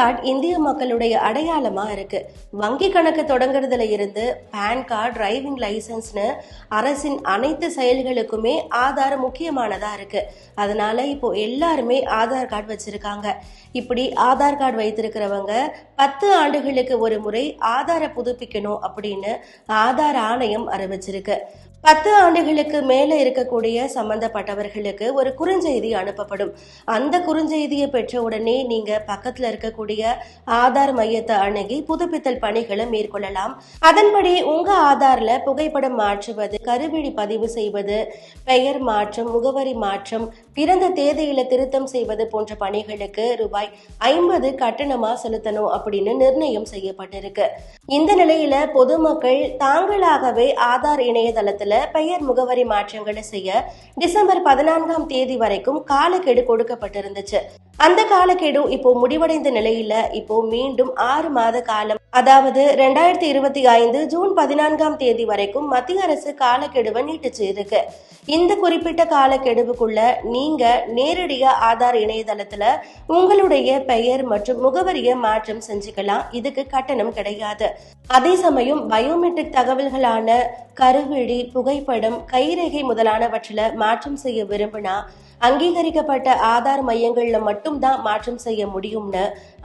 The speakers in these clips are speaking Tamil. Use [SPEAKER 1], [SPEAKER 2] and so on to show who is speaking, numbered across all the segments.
[SPEAKER 1] கார்டு இந்திய மக்களுடைய அடையாளமா இருக்கு. வங்கி கணக்கு தொடங்குறதுல இருந்து பேன் கார்டு டிரைவிங் லைசன்ஸ்னு அரசின் அனைத்து செயல்களுக்குமே ஆதார் முக்கியமானதா இருக்கு. அதனால இப்போ எல்லாருமே ஆதார் கார்டு வச்சிருக்காங்க. இப்படி ஆதார் கார்டு வைத்திருக்கிறவங்க பத்து ஆண்டுகளுக்கு ஒரு முறை ஆதாரை புதுப்பிக்கணும் அப்படின்னு ஆதார் ஆணையம் அறிவிச்சிருக்கு. பத்து ஆண்டுகளுக்கு மேல இருக்கக்கூடிய சம்பந்தப்பட்டவர்களுக்கு ஒரு குறுஞ்செய்தி அனுப்பப்படும். அந்த குறுஞ்செய்தியை பெற்ற உடனே நீங்க பக்கத்துல இருக்கக்கூடிய ஆதார் மையத்தை அணுகி புதுப்பித்தல் பணிகளை மேற்கொள்ளலாம். அதன்படி உங்க ஆதார்ல புகைப்படம் மாற்றுவது கருவிழி பதிவு செய்வது பெயர் மாற்றம் முகவரி மாற்றம் பிறந்த தேதியில திருத்தம் செய்வது போன்ற பணிகளுக்கு ரூபாய் ஐம்பது கட்டணமா செலுத்தணும் அப்படின்னு நிர்ணயம் செய்யப்பட்டிருக்கு. இந்த நிலையில பொதுமக்கள் தாங்களாகவே ஆதார் இணையதளத்தில் பெயர் முகவரி மாற்றங்களை செய்ய டிசம்பர் பதினான்காம் தேதி வரைக்கும் காலக்கெடு கொடுக்கப்பட்டிருந்துச்சு. அந்த காலக்கெடு இப்போ முடிவடைந்த நிலையில இப்போ மீண்டும் ஆறு மாத காலம் அதாவது ரெண்டாயிரத்தி இருபத்தி ஐந்து ஜூன் பதினான்காம் தேதி வரைக்கும் மத்திய அரசு காலக்கெடுவை நீட்டிச்சு இருக்கு இந்த குறிப்பிட்ட காலக்கெடுவுக்குள்ள நீங்க நேரடியா ஆதார் இணையதளத்துல உங்களுடைய பெயர் மற்றும் முகவரியை மாற்றம் செஞ்சுக்கலாம். இதுக்கு கட்டணம் கிடையாது. அதே சமயம் பயோமெட்ரிக் தகவல்களான கருவிழி புகைப்படம் கைரேகை முதலானவற்றில் மாற்றம் செய்ய விரும்பினா அங்கீகரிக்கப்பட்ட ஆதார் மையங்கள்ல மட்டும்தான் மாற்றம் செய்ய முடியும்னு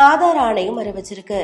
[SPEAKER 1] ஆதார் ஆணையம் அறிவிச்சிருக்கு.